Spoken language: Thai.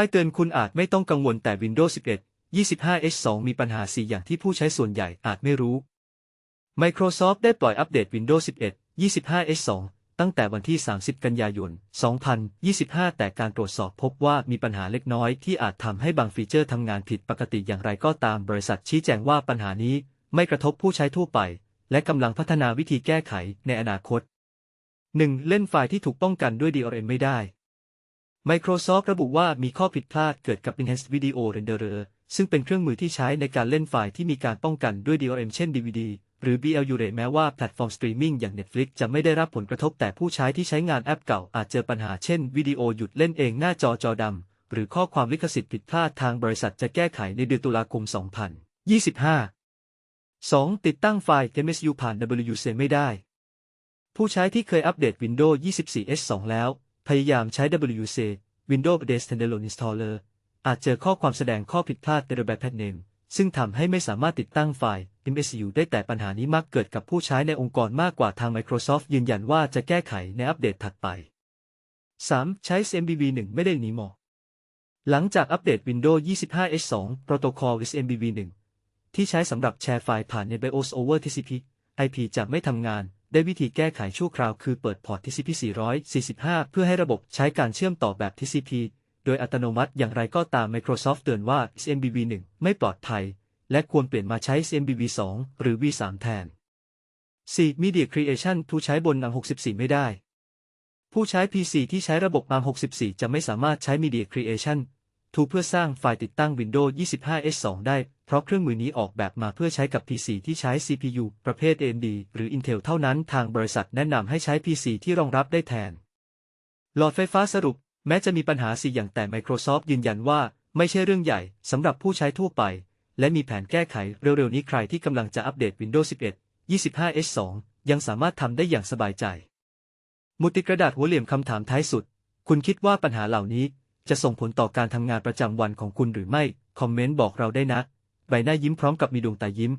ป้ายเตือนคุณอาจไม่ต้องกังวลแต่ Windows 11 25H2 มีปัญหา4อย่างที่ผู้ใช้ส่วนใหญ่อาจไม่รู้ Microsoft ได้ปล่อยอัปเดต Windows 11 25H2 ตั้งแต่วันที่ 30 กันยายน 2025 แต่การตรวจสอบพบว่ามีปัญหาเล็กน้อยที่อาจทำให้บางฟีเจอร์ทำงานผิดปกติอย่างไรก็ตามบริษัทชี้แจงว่าปัญหานี้ไม่กระทบผู้ใช้ทั่วไป และกำลังพัฒนาวิธีแก้ไขในอนาคต 1. เล่นไฟล์ที่ถูกป้องกันด้วย DRM ไม่ได้ Microsoft ระบุว่ามีข้อผิดพลาดเกิดกับ Enhanced Video Renderer ซึ่งเป็นเครื่องมือที่ใช้ในการเล่นไฟล์ที่มีการป้องกันด้วย DRM เช่น DVD หรือ Blu-ray แม้ว่าแพลตฟอร์มสตรีมมิ่งอย่าง Netflix จะไม่ได้รับผลกระทบแต่ผู้ใช้ที่ใช้งานแอปเก่าอาจเจอปัญหาเช่น วิดีโอหยุดเล่นเองหน้าจอจอดำ หรือข้อความลิขสิทธิ์ผิดพลาดทางบริษัทจะแก้ไขในเดือนตุลาคม 2025 2. ติดตั้งไฟล์ MSU ผ่าน WC ไม่ได้ ผู้ใช้ที่เคยอัปเดต Windows 24H2 แล้ว พยายามใช้ WC Windows Update Standalone Installer อาจเจอข้อความแสดงข้อผิดพลาดในระบบ Name ซึ่งทำให้ไม่สามารถติดตั้งไฟล์ MSU ได้แต่ปัญหานี้มักเกิดกับผู้ใช้ในองค์กรมากกว่าทาง Microsoft ยืนยันว่าจะแก้ไขในอัปเดตถัดไป 3. ใช้ CMBV 1ไม่ได้หนีหมอหลังจากอัปเดต Windows 25H2 Protocol SMBV 1ที่ใช้สำหรับแชร์ไฟล์ผ่านใน BIOS over TCP IP จะไม่ทำงาน ได้วิธีแก้ไขชั่วคราวคือเปิดพอร์ต TCP 445 เพื่อให้ระบบใช้การเชื่อมต่อแบบ TCP โดยอัตโนมัติอย่างไรก็ตาม Microsoft เตือนว่า SMBV 1ไม่ปลอดภัย และควรเปลี่ยนมาใช้ SMBV 2หรือ V3 แทน 4. Media Creation ผู้ใช้บน ARM64 ไม่ได้ ผู้ใช้ PC ที่ใช้ระบบ ARM64 จะไม่สามารถใช้ Media Creation ทูเพื่อสร้างไฟล์ติดตั้ง Windows 25H2 ได้ เพราะเครื่องมือนี้ออกแบบมาเพื่อใช้กับ PC ที่ใช้ CPU ประเภท AMD หรือ Intel เท่านั้น ทางบริษัทแนะนำให้ใช้ PC ที่รองรับได้แทน หลอดไฟฟ้าสรุป แม้จะมีปัญหา4อย่างแต่ Microsoft ยืนยันว่า ไม่ใช่เรื่องใหญ่สำหรับผู้ใช้ทั่วไป และมีแผนแก้ไขเร็วๆนี้ใครที่กำลังจะอัปเดต Windows 11 25H2 ยังสามารถทำได้อย่างสบายใจ มุติกระดาษหัวเหลี่ยมคำถามท้ายสุด คุณคิดว่าปัญหาเหล่านี้ จะส่งผลต่อการทำงานประจำวันของคุณหรือไม่ คอมเมนต์บอกเราได้นะ ใบหน้ายิ้มพร้อมกับมีดวงตายิ้ม